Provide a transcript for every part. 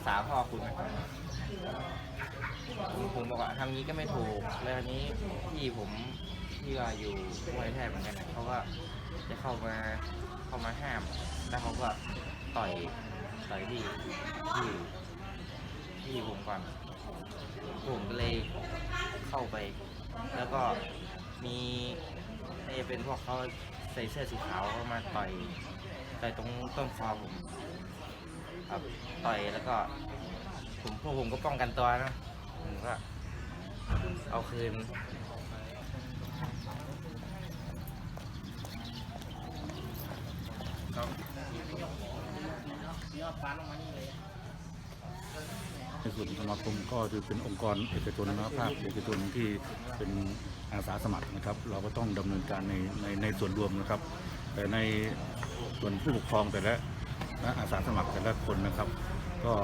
าษาพ่อคุณนะผมผมบอกว่าทำงี้ก็ไม่ถูก แล้วทีนี้พี่ผมที่ว่าอยู่มวยแทบเหมือนกันนะเขาก็จะเข้ามาเข้ามาห้าม แล้วเขาก็ต่อยต่อยที่ที่ที่ผมก่อนผมก็เลยเข้าไป แล้วก็มีน่าจะเป็นพวกเขาใส่เสื้อสีขาวเข้ามาต่อยต่อยตรงต้นคอผม ครับต่อยแล้วก็ ผมพวกผมก็ป้องกันตัวนะผมก็เอาคืนในส่วนสมาคมก็คือเป็นองค์กรเอกชนนะภาคเอกชนที่เป็นอาสาสมัครนะครับ เราก็ต้องดำเนินการในในในส่วนรวมนะครับ แต่ในส่วนผู้ปกครองแต่ละ และอาสาสมัครแต่ละคนนะครับ ก็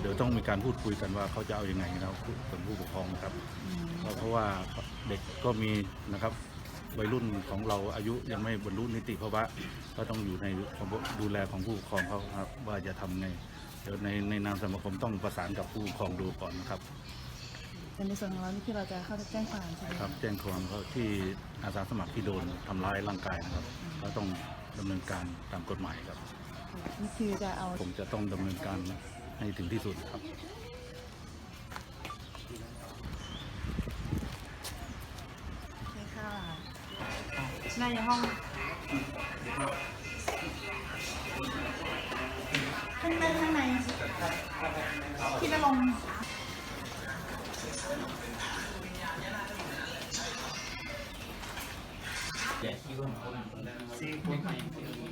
เดี๋ยวต้องมีการพูดคุยกันว่าเขาจะเอาอยัางไงนะครับส่วนผู้ปกครองนะครับก็เพราะว่าเด็กก็มีนะครับวัยรุ่นของเราอายุยังไม่บรรลุนิติภาวะก็ต้องอยู่ในความดูแลของผู้ปกครองเขาครับ ว่าจะทำไงเดี๋ยวในในนามสมาคมต้องประสานกับผู้ปกครองดูก่อนนะครับแต่ในส่วนของเรานี่คือเราจะเข้าไปแจ้งความใช่ไหมครับแจ้งความเขาที่อาสาสมัครที่โดนทำร้ายร่างกายนะครับ ก็ต้องดำเนินการตามกฎหมายครับ นี่คือจะเอาผมจะต้องดำเนินการให้ถึงที่สุดครับ ใช่ค่ะน่าจะห้องข้างในข้างในที่นรงค์ไ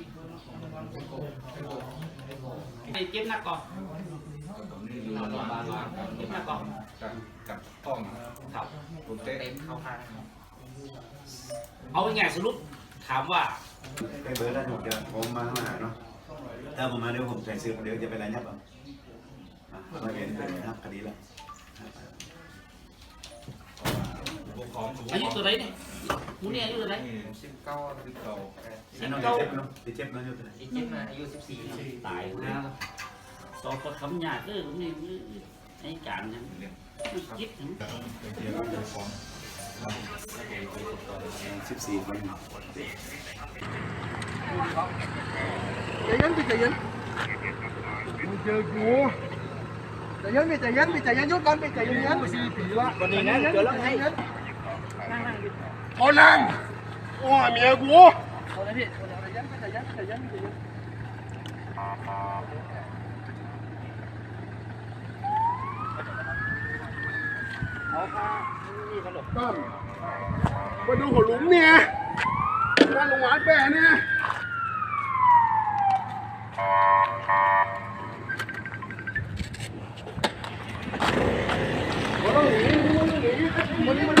อ้เจ็บหนักก่อนเจ็บหนักก่อนกับกับกล้องครับผมเตะเข้าข้างเอาง่ายสรุปถามว่าไปเบอร์แล้วถูกจะผมมาข้างหน้าเนาะถ้าผมมาเดี๋ยวผมใส่เสื้อเดี๋ยวจะเป็นอะไรยับอะอะไม่เป็นเป็นนะ ครับคดีแล้วอายุตัวไหนเนี่ยมูเนี่ยอายุตัวไหนสิบเก้าสิบเก้าไอ้น้องจะเจ็บเนาะจะเจ็บเนาะอยู่ตัวไหนอีกนิดนะอายุสิบสี่ตายนะสอบประคำยากคือนี่ไอ้การนั้นคิดถึงสิบสี่คนใจเย็นพี่ใจเย็นมึงเจอกูใจเย็นพี่ใจเย็นพี่ใจเย็นหยุดก่อนพี่ใจเย็นเย็นสี่ปีละวันนี้นะเจอแล้วไง พอนั่งโอ้เมียกูเอาเลยพี่ใจเย็นพี่ใจเย็นใจเย็นใจเย็นต้นมาดูหัวหลุมเนี่ยด้านลงหวานแปะเนี่ยทำรถที่แล้วเปลี่ยนยศแต่ยังนั้นดูตีกูรู้แต่ยังนั้นแต่ยังนั้นนอกมัน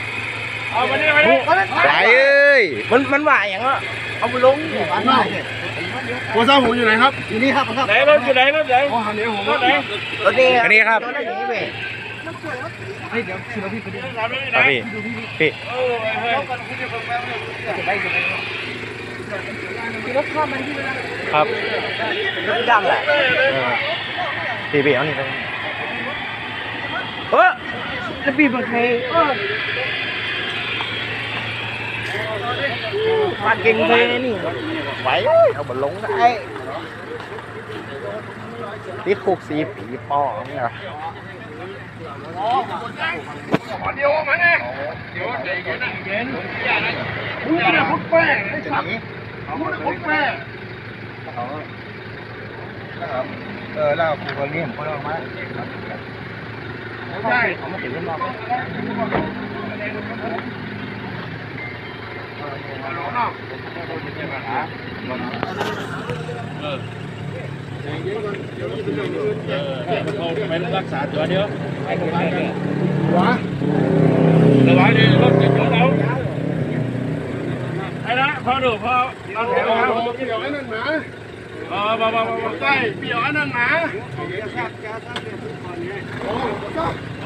เก๊กเอาปีกไปหมดแล้วเราปุ่มไปนอกกูรู้อยากว่าเกิดยังว่าตีกูหรอกไม่รู้เฮียไม่หรอกเอามาเนี่ยมาเนี่ยไหลเอ้ยมันมันว่าอย่างอะเอาไปลงหัวซ่าผมอยู่ไหนครับอยู่นี่ครับครับไหนรถอยู่ไหนรถไหนอ๋อหันนี้ผมรถไหนรถนี้อันนี้ครับเฮ้ยเดี๋ยวคือเราพี่ไปดิครับพี่พี่คือรถข้อมันที่เวลาครับรถดำแหละพี่พี่เอานี่ไปเออจะปีบังใคร มาเก่งเลยนี่ไหวเอาบอลลงได้ติดคุกสีผีป้อเนี่ยเดี๋ยวมาเนี่ยเดี๋ยวใจเย็นเย็นมึงเนี่ยพุทธแป้งไอ้สัตว์มึงเนี่ยพุทธแป้งเออแล้วกูก็เลี้ยงเขาออกมาใช่เขามาถึงข้างนอก เเขาเป็นรักษาตัวเดียวหัวระวังนี่รถจะชนเอาไอ้ละพอดูพอเอาแถวครับเปี่ยวไอ้นั่นหมาพอพอพอพอใช่เปี่ยวไอ้นั่นหมาโอ้ก็อั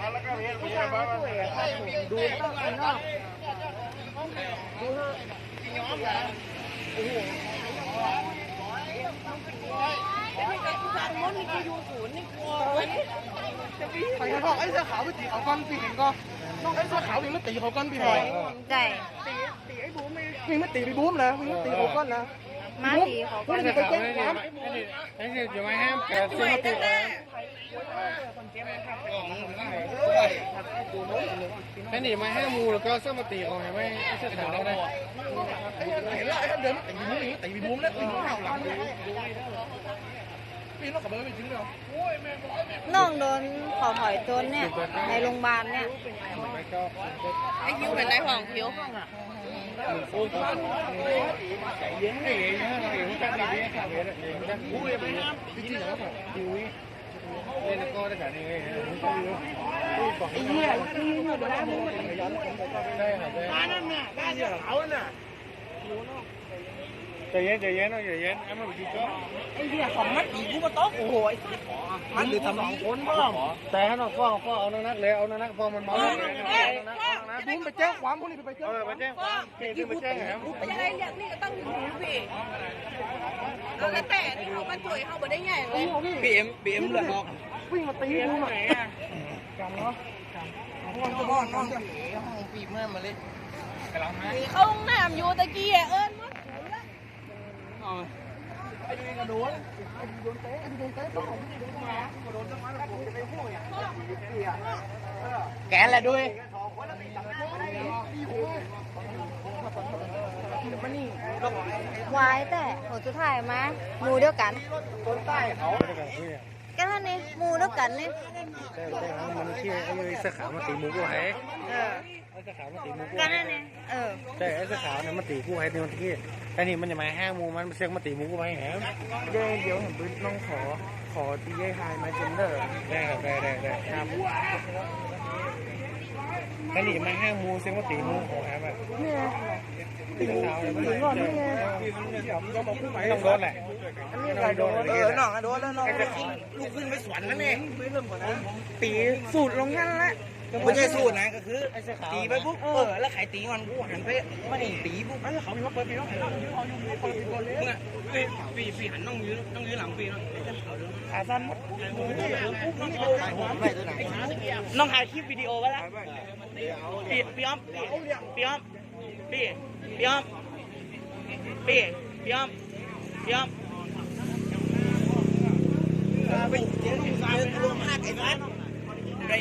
นนี้มันเดียวผมใส่กระบอกไอ้เสื้อขาวไปตีเขาก้อนปีเห็นก็น้องไอ้เสื้อขาววิ่งมาตีเขาก้อนปีหน่อยใช่วิ่งมาตีไปบูมนะวิ่งมาตีเขาก้อนนะมาสีเขาก็วิ่งไปแจ้งความไอ้นี่จะมาห้ามแกเส้นติด ไอ้นี่มาให้มูแล้วก็สมติของไอ้ไม่เสื้อขาวได้เห็นแล้วไอ้เดินตีบูมตีไปบูมแล้วตีบูมห่าวหลังปีนรถขับเบอร์ไปถึงแล้วน้องโดนขอถอยจนเนี่ย ในโรงพยาบาลเนี่ยไอ้คิวเป็นไรของคิว ใจเย็นใจเย็นใจเย็นไอ้มันดีก็มันหรือทำสองคนบ้างแต่ให้น้องฟ้องฟ้องเอานักเลยเอานักฟ้องมันเมาบูมไปแจ้งความพวกนี้ไปแจ้งไปแจ้งความเก่งไปแจ้งแหมอะไรเรียกนี่ก็ต้องอยู่พี่เอาแล้วแต่ที่เขามาช่วยเขาบ่ได้ใหญ่เลยบีเอ็มบีเอ็มเลยบอกวิ่งมาตีบูมอะจังนะมันจะบ้อนน้องจะมี เข้าห้องน้ำอยู่ตะกี้อะเอิญมั้งแกนแหละด้วยวายแต่ผลสุดท้ายมาหมูเดียวกัน คนใต้เขา ก็ท่านนี่หมูเดียวกันนี่แต่แต่มันเชี่ยไอ้เสื้อขาวมาตีมือกูให้เออไอ้เสื้อขาวมาตีมือกูก็นั่นนี่เออแต่ไอ้เสื้อขาวเนี่ยมันตีกูให้ตีมันที่ไอ้นี่มันจะมาห้างมูมันเสียงมาตีมือกูให้แหมเดี๋ยวเดี๋ยวผมไปน้องขอขอตีไอ้ไฮมาเจนเดอร์ได้ครับได้ได้ได้ครับไอ้นี่มาห้างมูเสียงมาตีมือโอ้แหมแบบเนี่ย ตีขาวเลยมันถึงก่อนนี่ไงต้องโดนแหละอันนี้ไรโดนเออน้องโดนแล้วน้องลูกขึ้นไปสวนแล้วนี่เริ่มก่อนนะตีสูตรลงงั้นละไม่ใช่สูตรนะก็คือตีไปปุ๊บเออแล้วไข่ตีมันกูหันไปไม่ตีปุ๊บแล้วเขามีมาเปิดปีน้องเขาองยู่เขาอยู่เปิดปีก่อนเลยมึงอะปีปีหันน้องยืนน้องยืนหลังปีน้องขาสั้นหมดน้องถ่ายคลิปวิดีโอไว้แล้วปีปีอ้อมปีอ้อมปีปีอ้อมปี ปีอ้อมปีอ้อมไปเจอลูกสาวรวมห้าไก่ฟันได้